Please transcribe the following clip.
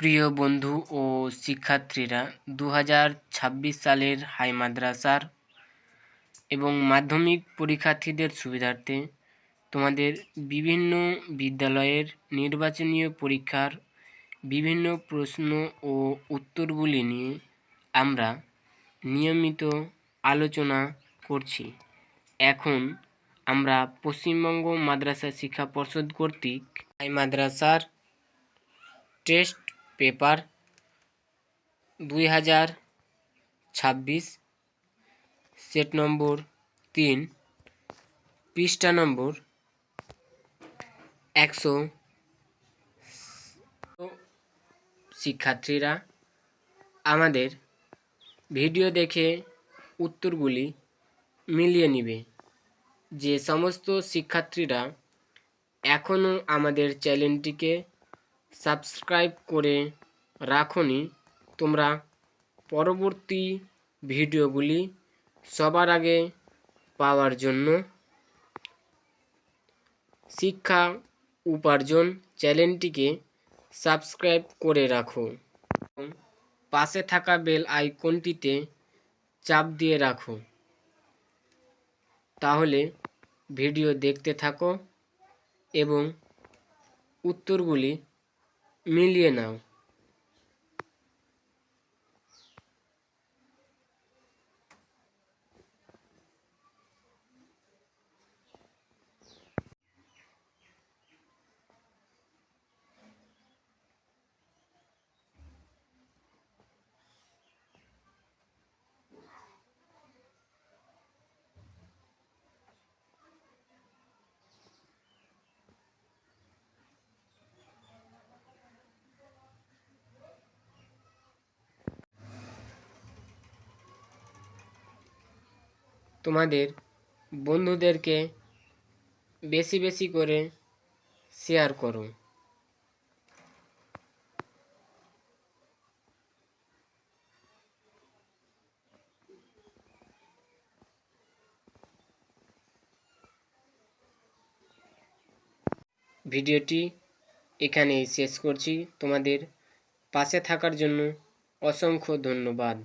প্রিয় বন্ধু ও শিক্ষার্থীরা দু হাজার ছাব্বিশ সালের হাই মাদ্রাসার এবং মাধ্যমিক পরীক্ষার্থীদের সুবিধার্থে তোমাদের বিভিন্ন বিদ্যালয়ের নির্বাচনীয় পরীক্ষার বিভিন্ন প্রশ্ন ও উত্তরগুলি নিয়ে আমরা নিয়মিত আলোচনা করছি। এখন আমরা পশ্চিমবঙ্গ মাদ্রাসা শিক্ষা পর্ষদ কর্তৃক হাই মাদ্রাসার টেস্ট পেপার দুই হাজার ছাব্বিশ, সেট নম্বর তিন, পৃষ্ঠা নম্বর একশো শিক্ষার্থীরা আমাদের ভিডিও দেখে উত্তরগুলি মিলিয়ে নিবে। যে সমস্ত শিক্ষার্থীরা এখনও আমাদের চ্যানেলটিকে সাবস্ক্রাইব করে রাখনি। তোমরা পরবর্তী ভিডিওগুলি সবার আগে পাওয়ার জন্য শিক্ষা উপার্জন চ্যানেলটিকে সাবস্ক্রাইব করে রাখো। পাশে থাকা বেল আইকনটিতে চাপ দিয়ে রাখো। তাহলে ভিডিও দেখতে থাকো এবং উত্তরগুলি মিলিয়ে তোমাদের বন্ধুদেরকে বেশি বেশি করে শেয়ার করো। ভিডিওটি এখানেই শেষ করছি। তোমাদের পাশে থাকার জন্য অসংখ্য ধন্যবাদ।